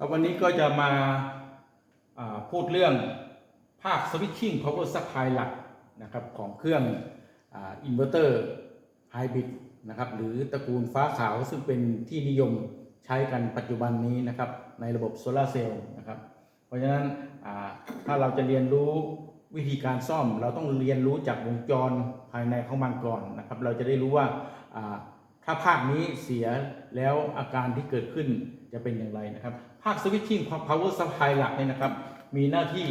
ครับวันนี้ก็จะมาพูดเรื่องภาคสวิตชิ่ง power supply หลักนะครับของเครื่องอินเวอร์เตอร์ไฮบริดนะครับหรือตระกูลฟ้าขาวซึ่งเป็นที่นิยมใช้กันปัจจุบันนี้นะครับในระบบโซลาเซลล์นะครับเพราะฉะนั้นถ้าเราจะเรียนรู้วิธีการซ่อม เราต้องเรียนรู้จากวงจรภายในของมันก่อนนะครับเราจะได้รู้ว่าถ้าภาคนี้เสียแล้วอาการที่เกิดขึ้นจะเป็นอย่างไรนะครับ ภาคสวิตชิ่ง power supply หลักเนี่ยนะครับ มีหน้าที่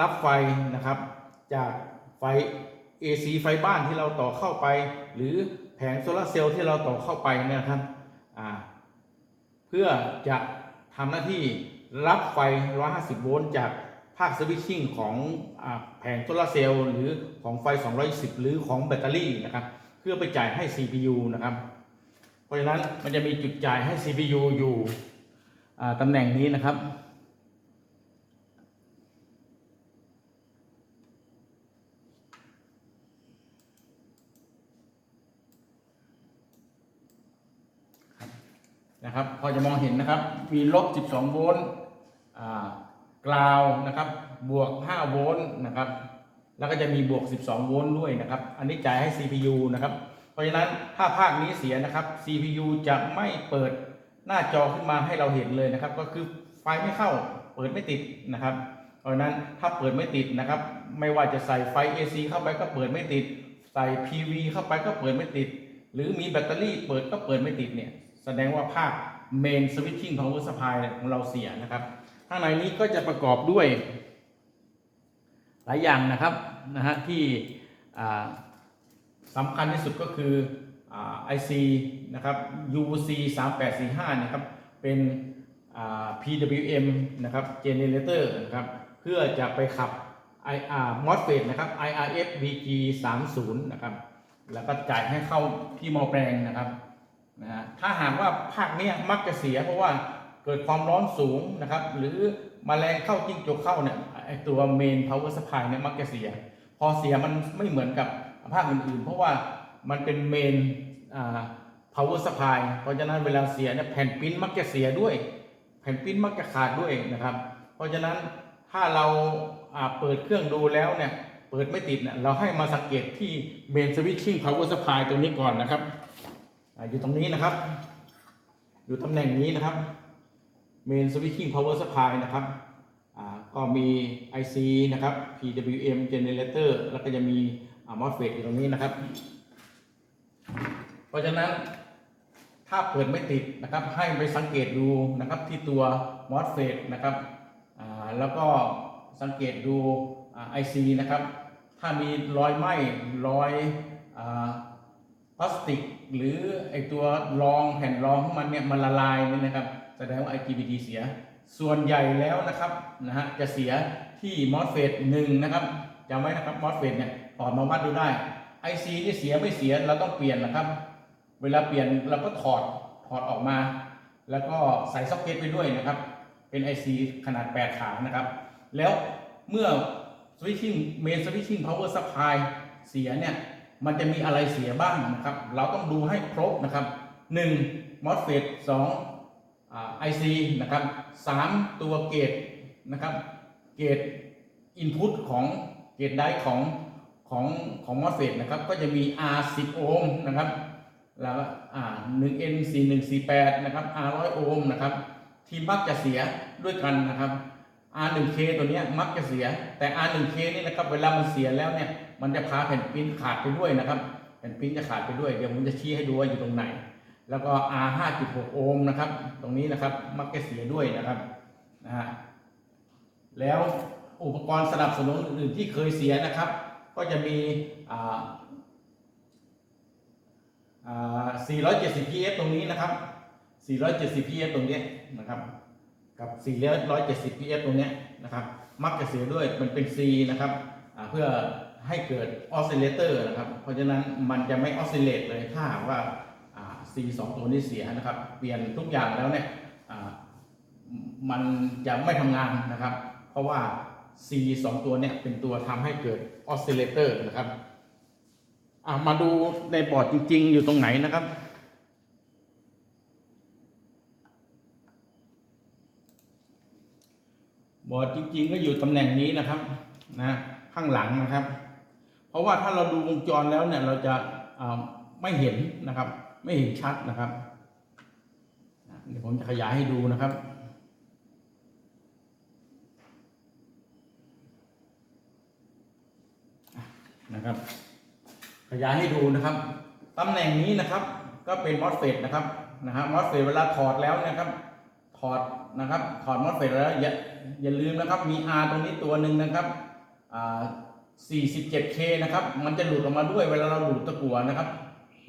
รับไฟนะครับ จากไฟ AC ไฟบ้านที่เราต่อเข้าไป หรือแผงโซลาเซลล์ที่เราต่อเข้าไปเนะครับอ่าเพื่อจะทำหน้าที่รับไฟ 150 โวลต์จากภาคสวิตชิ่งของอแผงโซลาเซลล์หรือของไฟ 210 หรือของแบตเตอรี่นะครับ เพื่อไปจ่ายให้ CPU นะครับ เพราะฉะนั้นมันจะมีจุดจ่ายให้ CPU อยู่ ตำแหน่งนี้นะครับ นะครับ พอจะมองเห็นนะครับ มีลบ 12 โวลต์กราวนะครับ บวก 5 โวลต์นะครับ แล้วก็จะมีบวก 12 โวลต์ด้วยนะครับ อันนี้จ่ายให้ CPU นะครับ เพราะฉะนั้นถ้าภาคนี้เสียนะครับ CPU จะไม่เปิด หน้าจอขึ้นมาให้เราเห็นเลยนะครับ ก็คือไฟไม่เข้าเปิดไม่ติดนะครับ เพราะนั้นถ้าเปิดไม่ติดนะครับ ไม่ว่าจะใส่ไฟ AC เข้าไปก็เปิดไม่ติด ใส่ PV เข้าไปก็เปิดไม่ติด หรือมีแบตเตอรี่เปิดก็เปิดไม่ติดเนี่ยแสดงว่าภาค Main Switching Power Supply ของเราเสียนะครับข้างในนี้ก็จะประกอบด้วย หลายอย่างนะครับนะฮะที่สำคัญที่สุดก็คือ IC นะครับ UC 3845นะครับ เป็นอ่า PWM นะครับ Generator นะครับ เพื่อจะไปขับ IR MOSFET นะครับ IRF VG 30นะครับ แล้วก็จ่ายให้เข้าที่มอแปลงนะครับนะฮะถ้าหากว่าภาคเนี้ยมักจะเสียเพราะว่าเกิดความร้อนสูงนะครับ หรือมแมลงเข้าจิ้งจกเข้าเนี่ยไอตัวเมน power supply เนี่ยมักจะเสีย พอเสียมันไม่เหมือนกับภาคอื่นๆ เพราะว่ามันเป็นเมน power supply เพราะฉะนั้นเวลาเสียเนี่ยแผ่นปิ้นมักจะเสียด้วย แผ่นปิ้นมักจะขาดด้วยนะครับ เพราะฉะนั้นถ้าเราเปิดเครื่องดูแล้วเนี่ยเปิดไม่ติดเนี่ยเราให้มาสังเกตที่เมนสวิตชิ่ง power supply ตัวนี้ก่อนนะครับออยู่ตรงนี้นะครับ อยู่ตำแหน่งนี้นะครับ Main Switching Power Supply นะครับก็มี IC นะครับ PWM Generator แล้วก็จะมี MOSFET อยู่ตรงนี้นะครับ ราะฉะนั้นถ้าเปิดไม่ติดนะครับ ให้ไปสังเกตดูนะครับที่ตัว MOSFET นะครับแล้วก็สังเกตดูไอ่า IC นะครับ ถ้ามีรอยไหม้รอยอพลาสติก หรือไอตัวรองแผ่นรองของมันเนี่ยมันละลายนี่นะครับ แสดงว่า IGBT เสีย ส่วนใหญ่แล้วนะครับนะฮะจะเสียที่ MOSFET 1นะครับจำไว้นะครับ MOSFET เนี่ยถอดมาวัดดูได้ IC นี่เสียไม่เสียเราต้องเปลี่ยนนะครับ เวลาเปลี่ยนเราก็ถอดถอดออกมา แล้วก็ใส่ซ็อกเก็ตไปด้วยนะครับ เป็น IC ขนาด 8 ขานะครับ แล้วเมื่อ switching main switching power supply เสียเนี่ย มันจะมีอะไรเสียบ้างนะครับ เราต้องดูให้ครบนะครับ 1 MOSFET 2อ่า IC นะครับ 3 ตัวเกตนะครับ เกต input ของเกตไดของของของ MOSFET นะครับ ก็จะมี R 10 โอห์มนะครับ แล้วอ่า 1N 4148นะครับ R 100โอห์มนะครับ ที่มักจะเสียด้วยกันนะครับ R1K ตัวนี้มักจะเสีย แต่ R1K นี่นะครับเวลามันเสียแล้วเนี่ย มันจะพาแผ่นปิ้นขาดไปด้วยนะครับ แผ่นปิ้นจะขาดไปด้วย เดี๋ยวผมจะชี้ให้ดูว่าอยู่ตรงไหน แล้วก็ R 5.6โอห์มนะครับ ตรงนี้นะครับมักจะเสียด้วยนะครับนะฮะแล้วอุปกรณ์สนับสนุนอื่นที่เคยเสียนะครับ ก็จะมีอ่าอ่า 470 PS ตรงนี้นะครับ 470 PS ตรงนี้นะครับ กับ 470 PS ตรงนี้นะครับ มักจะเสียด้วยมันเป็น C นะครับเพื่อให้เกิดออสซิเลเตอร์นะครับ เพราะฉะนั้นมันจะไม่ออสซิเลตเลยถ้าหากว่า C 2ตัวนี้เสียนะครับ เปลี่ยนทุกอย่างแล้วเนี่ยมันจะไม่ทำงานนะครับ เพราะว่า C 2ตัวเนี่ยเป็นตัวทำให้เกิดออสซิเลเตอร์นะครับ อ่ามาดูในบอร์ดจริง ๆ อยู่ตรงไหนนะครับ บอร์ดจริง ๆ ก็อยู่ตำแหน่งนี้นะครับ นะข้างหลังนะครับ เพราะว่าถ้าเราดูวงจรแล้วเนี่ยเราจะไม่เห็นนะครับ ไม่เห็นชัดนะครับเดี๋ยวผมจะขยายให้ดูนะครับนะครับ ขยายให้ดูนะครับ ตำแหน่งนี้นะครับ ก็เป็นมอสเฟตนะครับนะฮะมอสเฟตเวลาถอดแล้วนะครับ ถอดนะครับ ถอดมอสเฟตแล้วอย่าอย่าลืมนะครับ มี R ตรงนี้ตัวหนึ่งนะครับอ่า 47K นะครับ มันจะหลุดออกมาด้วย เวลาเราดูดตะกั่วนะครับ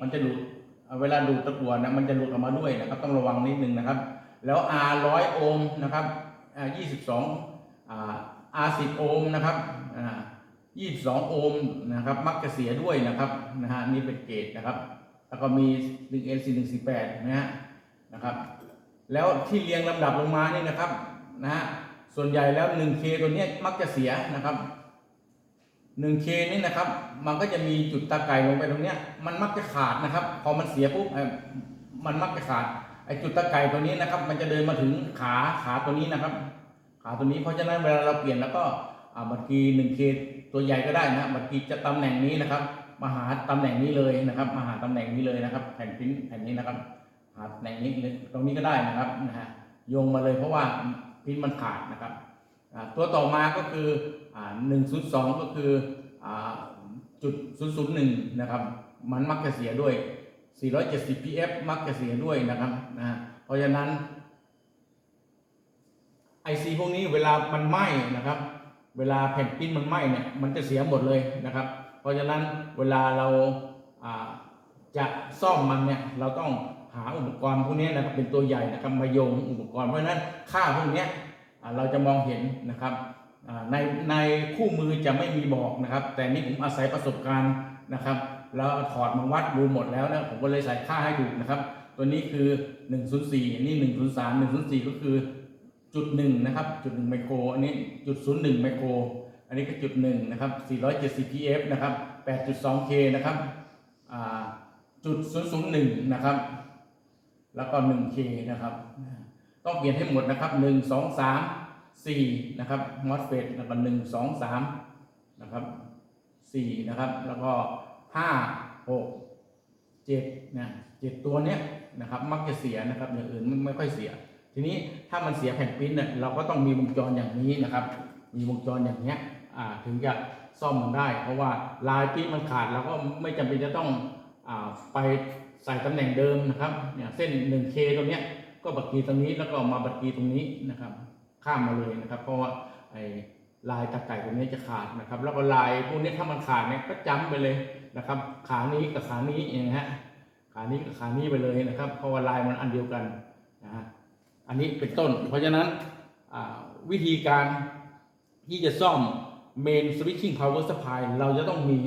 มันจะหลุดเวลาดูดตะกั่วนะมันจะหลุดออกมาด้วยนะครับ ต้องระวังนิดนึงนะครับ แล้ว R 100โอห์มนะครับอ่า22อ่า R 10 โอห์มนะครับอ่า 22โอห์มนะครับมักจะเสียด้วยนะครับนะฮะนี่เป็นเกจนะครับแล้วก็มี 1N 4 1 4 8นะฮะนะครับ แล้วที่เรียงลำดับลงมานี่นะครับนะฮะส่วนใหญ่แล้ว 1K ตัวนี้มักจะเสียนะครับ 1K นี่นะครับ มันก็จะมีจุดตาไก่ลงไปตรงเนี้ย มันมักจะขาดนะครับ พอมันเสียปุ๊บเอ่อมันมักจะขาดไอจุดตาไก่ตัวนี้นะครับ มันจะเดินมาถึงขาขาตัวนี้นะครับ ขาตัวนี้เพราะฉะนั้นเวลาเราเปลี่ยนแล้วก็ บัตรกีหนึ่งเคตัวใหญ่ก็ได้นะบัตรกีจะตำแหน่งนี้นะครับ มาหาตำแหน่งนี้เลยนะครับ มาหาตำแหน่งนี้เลยนะครับ แผ่นพิมพ์แผ่นนี้นะครับ หาตำแหน่งนี้ตรงนี้ก็ได้นะครับนะฮะโยงมาเลยเพราะว่าพิมพ์มันขาดนะครับตัวต่อมาก็คือหนึ่งศูนย์สองก็คือจุดศูนย์ศูนย์หนึ่งนะครับ มันมักจะเสียด้วย 470 pf มักจะเสียด้วยนะครับนะฮะเพราะฉะนั้นไอซีพวกนี้เวลามันไหม้นะครับ เวลาแผ่นปิ้นมันไหม้เนี่ยมันจะเสียหมดเลยนะครับ เพราะฉะนั้นเวลาเราจะซ่อมมันเนี่ยเราต้องหาอุปกรณ์พวกนี้นะครับเป็นตัวใหญ่นะครับมาโยงอุปกรณ์เพราะฉะนั้นค่าพวกนี้เราจะมองเห็นนะครับในในคู่มือจะไม่มีบอกนะครับ แต่นี่ผมอาศัยประสบการณ์นะครับแล้วถอดมาวัดดูหมดแล้วนะผมก็เลยใส่ค่าให้ดูนะครับ ตัวนี้คือ 104 นี่ 103 104 ก็คือ จุดหนึ่งนะครับจุดหนึ่งไมโครอันนี้จุดศูนย์หนึ่งไมโครอันนี้ก็จุดหนึ่งนะครับ470 pf นะครับ 8.2k นะครับจุดศูนย์ศูนย์หนึ่งนะครับ แล้วก็ 1k นะครับ ต้องเปลี่ยนให้หมดนะครับ 1 2 3 4 นะครับ MOSFET แล้วก็1 2 3 นะครับ 4 นะครับ แล้วก็ 5 6เจ็ดนะเจ็ดตัวเนี้ยนะครับ มักจะเสียนะครับอย่างอื่นไม่ค่อยเสีย ทีนี้ถ้ามันเสียแผ่นปิ้นเนี่ยเราก็ต้องมีวงจรอย่างนี้นะครับ มีวงจรอย่างเนี้ยถึงจะซ่อมมันได้ เพราะว่าลายปิ้นมันขาดเราก็ไม่จำเป็นจะต้องอไปใส่ตำแหน่งเดิมนะครับเนี่ยเส้น 1K ตรงเนี้ยก็บัตรกีตรงนี้แล้วก็มาบัตรกีตรงนี้นะครับ ข้ามมาเลยนะครับ เพราะว่าไอ้ลายตะไก่ตรงนี้จะขาดนะครับ แล้วก็ลายพวกนี้ถ้ามันขาดเนี่ยก็จำไปเลยนะครับ ขานี้กับขานี้เองฮะขานี้กับขานี้ไปเลยนะครับ เพราะว่าลายมันอันเดียวกันนะฮะ อันนี้เป็นต้น เพราะฉะนั้นวิธีการที่จะซ่อม main switching power supply เราจะต้องมี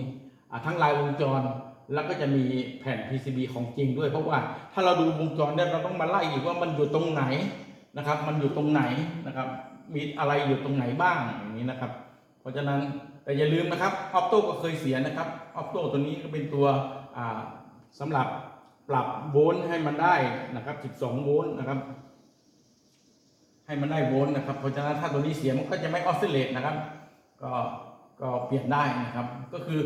ทั้งลายวงจร แล้วก็จะมีแผ่น PCB ของจริงด้วย เพราะว่าถ้าเราดูวงจรเนี่ยเราต้องมาไล่อีกว่ามันอยู่ตรงไหนนะครับ มันอยู่ตรงไหนนะครับ มีอะไรอยู่ตรงไหนบ้างอย่างนี้นะครับ เพราะฉะนั้นแต่อย่าลืมนะครับออ t โต้ก็เคยเสียนะครับออ t โต้ตัวนี้ก็เป็นตัวอ่าสำหรับปรับโวลต์ให้มันได้นะครับ 12 โวลต์นะครับ ให้มันได้โวลต์นะครับ เพราะฉะนั้นถ้าตัวนี้เสียมันก็จะไม่ออสซิเลตนะครับ ก็ก็เปลี่ยนได้นะครับ ก็คือ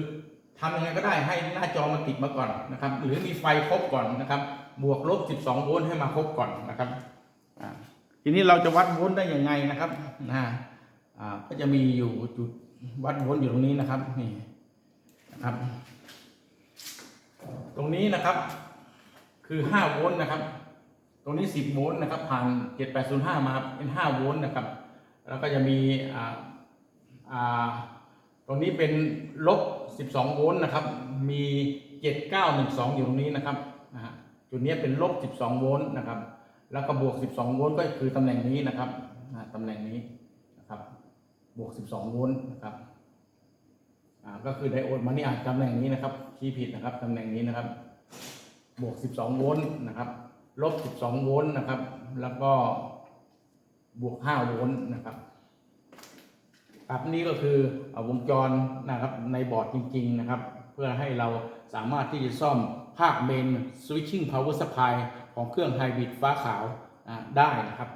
ทำยังไงก็ได้ให้หน้าจอมันติดมาก่อนนะครับ หรือมีไฟครบก่อนนะครับ บวกลบ 12 โวลต์ให้มาครบก่อนนะครับทีนี้เราจะวัดโวลต์ได้ยังไงนะครับนะก็จะมีอยู่จุดวัดโวลต์อยู่ตรงนี้นะครับนี่นะครับ ตรงนี้นะครับ คือ 5 โวลต์นะครับ ตรงนี้ 10 โวลต์นะครับ ผ่าน 7805 มาเป็น 5 โวลต์นะครับ แล้วก็จะมีอ่าอ่าตรงนี้เป็นลบ 12 โวลต์นะครับ มี 7912 อยู่ตรงนี้นะครับนะฮะจุดนี้เป็นลบ 12 โวลต์นะครับ แล้วก็บวก 12 โวลต์ก็คือตำแหน่งนี้นะครับตำแหน่งนี้นะครับ บวก 12 โวลต์นะครับอ่าก็คือไดโอดมานี่อ่านตำแหน่งนี้นะครับคีย์ผิดนะครับตำแหน่งนี้นะครับ บวก 12 โวลต์นะครับ ลบ 12 โวลต์นะครับ แล้วก็บวก 5 โวลต์นะครับกับนี้ก็คือวงจรนะครับในบอร์ดจริง ๆ นะครับ เพื่อให้เราสามารถที่จะซ่อมภาคเมน switching power supply ของเครื่องไฮบริดฟ้าขาวได้นะครับ